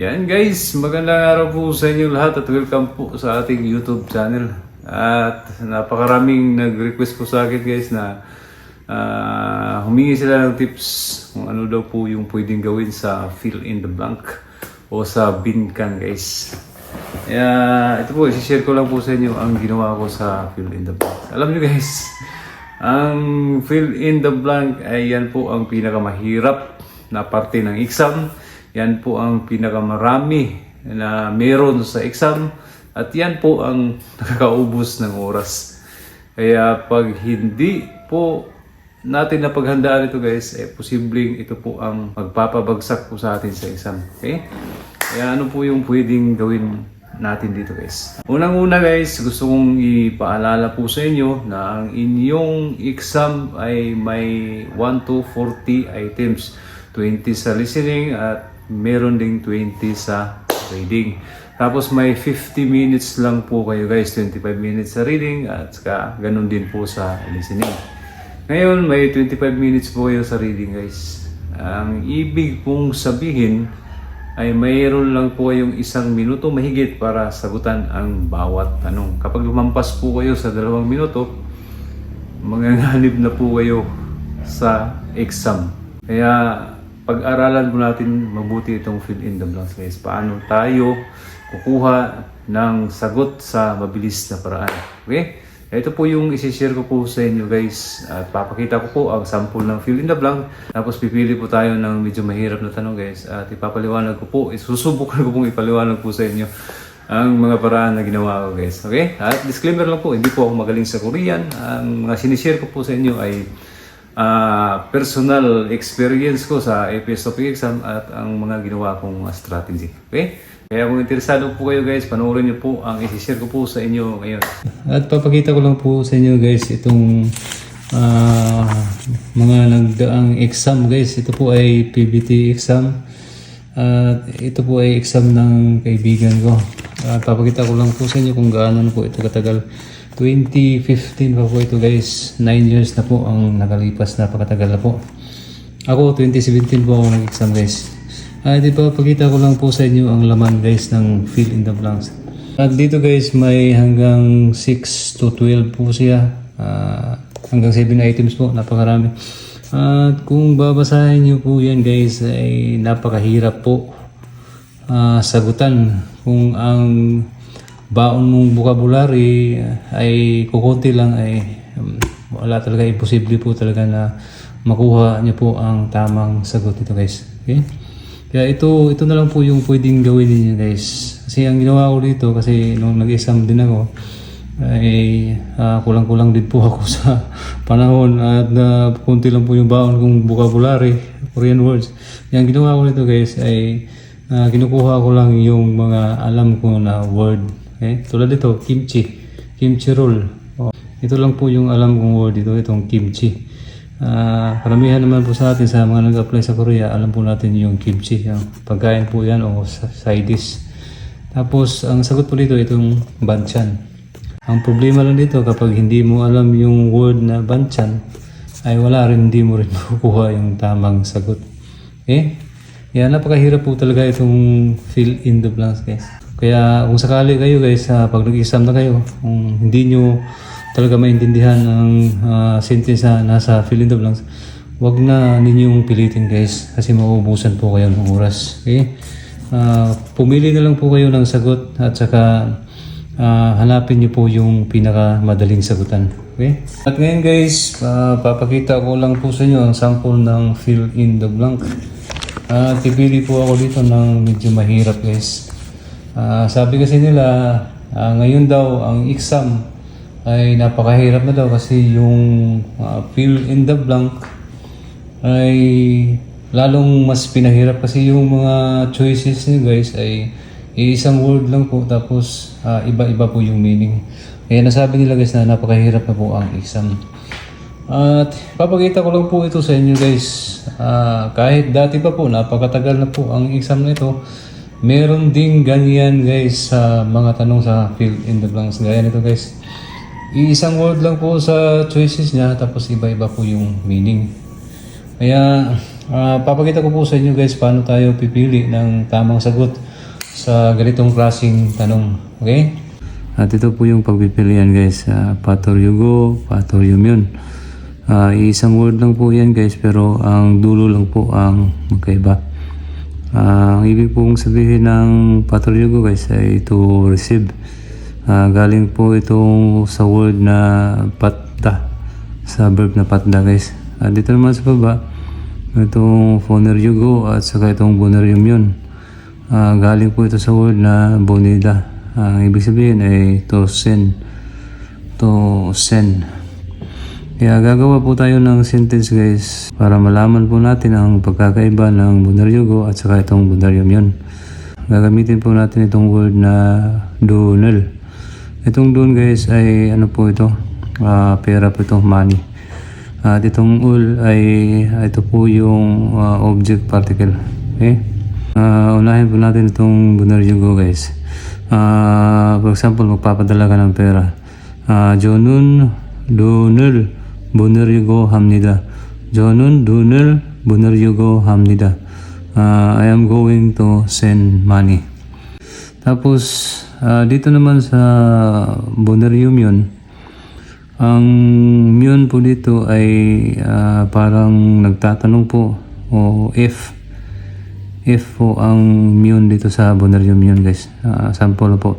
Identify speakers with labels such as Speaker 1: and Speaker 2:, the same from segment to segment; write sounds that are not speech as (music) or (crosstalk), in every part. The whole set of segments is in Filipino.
Speaker 1: Yan guys, magandang araw po sa inyo lahat at welcome po sa ating YouTube channel. At napakaraming nag-request po sa akin guys na ah, humingi sila ng tips kung ano daw po yung pwedeng gawin sa fill in the blank o sa bin can guys. Kaya ito po, isi-share ko lang po sa inyo ang ginawa ko sa fill in the blank. Alam nyo guys, ang fill in the blank ay yan po ang pinakamahirap na parte ng exam. Yan po ang pinakamarami na meron sa exam. At yan po ang (laughs) nakakaubos ng oras. Kaya pag hindi po natin napaghandaan ito guys, eh posibleng ito po ang magpapabagsak po sa atin sa exam. Okay? Kaya ano po yung pwedeng gawin natin dito guys. Unang-una guys, gusto kong ipaalala po sa inyo na ang inyong exam ay may 1 to 40 items. 20 sa listening at meron ding 20 sa reading. Tapos may 50 minutes lang po kayo guys, 25 minutes sa reading at saka ganun din po sa listening. Ngayon may 25 minutes po kayo sa reading guys. Ang ibig pong sabihin ay mayroon lang po kayong isang minuto mahigit para sagutan ang bawat tanong. Kapag lumampas po kayo sa dalawang minuto, manganganib na po kayo sa exam. Kaya pag-aralan po natin mabuti itong fill in the blanks guys. Paano tayo kukuha ng sagot sa mabilis na paraan. Okay? Ito po yung isi-share ko po sa inyo guys. At papakita ko po ang sample ng fill in the blank. Tapos pipili po tayo ng medyo mahirap na tanong guys. At ipapaliwanag ko po, susubukan ko pong ipaliwanag po sa inyo ang mga paraan na ginawa ko guys. Okay? At disclaimer lang po, hindi po ako magaling sa Korean. Ang mga sinishare ko po sa inyo ay ah, personal experience ko sa APS topic exam at ang mga ginawa kong strategy. Okay? Kaya kung interesado po kayo guys, panoorin niyo po ang isi-share ko po sa inyo ngayon. At papakita ko lang po sa inyo guys itong ah, mga nagdaang exam guys. Ito po ay PBT exam. At ito po ay exam ng kaibigan ko. At papakita ko lang po sa inyo kung gaano po ito katagal. 2015 pa po ito guys. 9 years na po ang nakalipas. Napakatagal na po. Ako 2017 po ako nag-exam guys. At ipapakita ko lang po sa inyo ang laman guys ng fill in the blanks. At dito guys may hanggang 6 to 12 po siya. Ah, hanggang 7 items po. Napakarami. At kung babasahin nyo po yan guys ay napakahirap po ah, sagutan kung ang baon mong vocabulary ay kukunti lang ay um, wala talaga imposible po talaga na makuha niyo po ang tamang sagot dito guys. Okay? Kaya ito ito na lang po yung pwedeng gawin niyo guys. Kasi ang ginawa ko dito kasi nung nag-exam din ako ay ah, kulang-kulang din po (laughs) ako sa panahon at uh, kunti lang po yung baon kong vocabulary, Korean words. Yung ginawa ko dito guys ay ah, kinukuha ko lang yung mga alam ko na word. Okay? Tulad dito, kimchi. Kimchi roll. Oh, ito lang po yung alam kong word dito, itong kimchi. Ah, karamihan naman po sa atin sa mga nag-apply sa Korea, alam po natin yung kimchi. Yung pagkain po yan o side dish. Tapos, ang sagot po dito, itong banchan. Ang problema lang dito, kapag hindi mo alam yung word na banchan, ay wala rin, hindi mo rin (laughs) makukuha yung tamang sagot. Okay? Yan, napakahirap po talaga itong fill in the blanks, guys. Kaya kung sakali kayo guys, ah, pag nag-exam na kayo, kung hindi nyo talaga maintindihan ang ah, sentence na nasa fill in the blanks, wag na ninyong pilitin guys kasi mauubusan po kayo ng oras. Okay? Ah, pumili na lang po kayo ng sagot at saka ah, hanapin niyo po yung pinakamadaling sagutan. Okay? At ngayon guys, ah, papakita ko lang po sa inyo ang sample ng fill in the blank. At pipili po ako dito ng medyo mahirap guys. Ah, sabi kasi nila, ah, ngayon daw ang exam ay napakahirap na daw kasi yung ah, fill in the blank ay lalong mas pinahirap kasi yung mga choices niyo guys ay isang word lang po tapos ah, iba-iba po yung meaning. Kaya nasabi nila guys na napakahirap na po ang exam. At papakita ko lang po ito sa inyo guys. Ah, kahit dati pa po, napakatagal na po ang exam na ito. Meron ding ganyan guys sa mga tanong sa fill in the blanks. Gaya nito guys. Iisang word lang po sa choices niya tapos iba-iba po yung meaning. Kaya ah, papakita ko po sa inyo guys paano tayo pipili ng tamang sagot sa ganitong klaseng tanong. Okay? At ito po yung pagpipilian guys. Uh, patoryugo, patoryum yun. Ah, isang word lang po yan guys pero ang dulo lang po ang magkaiba. Ah, ang ibig pong sabihin ng patoryugo guys ay to receive. Ah, galing po itong sa word na patta sa verb na patda guys. At dito naman sa baba itong phoneryugo at saka itong bonerium yun. Ah, galing po ito sa word na bonida. Ah, ang ibig sabihin ay to send. To send. Kaya gagawa po tayo ng sentence guys para malaman po natin ang pagkakaiba ng bunaryugo at saka itong bunaryum yun. Gagamitin po natin itong word na donal. Itong don guys ay ano po ito? Ah, pera po ito, money. At itong ul ay ito po yung ah, object particle. Okay? Ah, unahin po natin itong bunaryugo guys. Ah, for example, magpapadala ka ng pera. Ah, Jonun Dunul Bunaryugo Hamnida. Jonun Dunul Bunaryugo Hamnida. Ah, I am going to send money. Tapos, ah, dito naman sa Bonaryum yun, ang yun po dito ay ah, parang nagtatanong po o if if po ang mune dito sa Bonarium yun guys. Ah, sample po.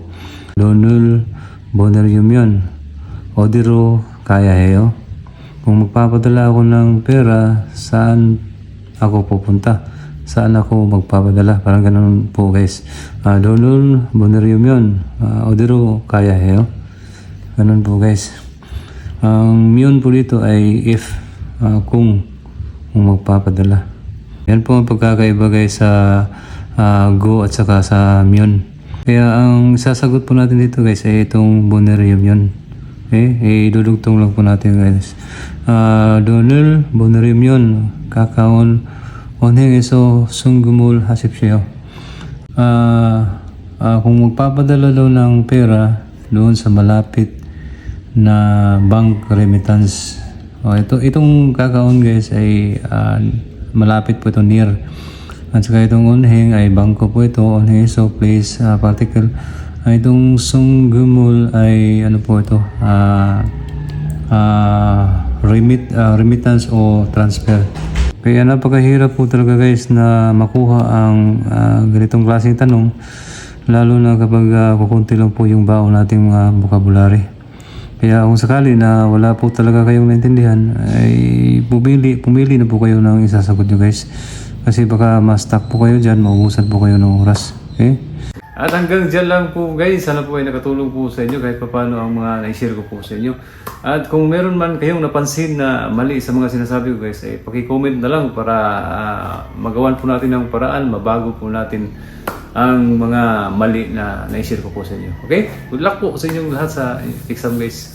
Speaker 1: Donul Bonarium yun. Odiro kaya heyo. Kung magpapadala ako ng pera, saan ako pupunta? Saan ako magpapadala? Parang ganun po guys. Ah, Donul Bonarium yun. Ah, Odiro kaya heyo. Ganun po guys. Ang mune po dito ay if ah, kung kung magpapadala. Yan po ang pagkakaiba guys sa ah, go at saka sa mune. Kaya ang sasagot po natin dito guys ay itong bonarium yun. Okay, idudugtong lang po natin guys. Ah, donul bonarium yun. Kakaon onheng iso sunggumul hasip siya. Ah, ah, kung magpapadala daw ng pera doon sa malapit na bank remittance. Oh, ito itong kakaon guys ay ah, malapit po ito near. At saka itong unheng ay bangko po ito. Unheng so place ah, particle. Ay itong sunggumul ay ano po ito? ah ah, remit, ah, remittance o transfer. Kaya napakahirap po talaga guys na makuha ang ah, ganitong klaseng tanong lalo na kapag uh, kukunti lang po yung baon nating mga vocabulary. Kaya kung sakali na wala po talaga kayong naintindihan, ay pumili, pumili na po kayo ng isasagot nyo guys. Kasi baka ma-stuck po kayo dyan, maubusan po kayo ng oras. Okay? At hanggang dyan lang po guys, sana po ay nakatulong po sa inyo kahit paano ang mga na-share ko po sa inyo. At kung meron man kayong napansin na mali sa mga sinasabi ko guys, ay paki-comment na lang para ah, magawan po natin ng paraan, mabago po natin ang mga mali na na-share ko po sa inyo. Okay? Good luck po sa inyong lahat sa exam guys.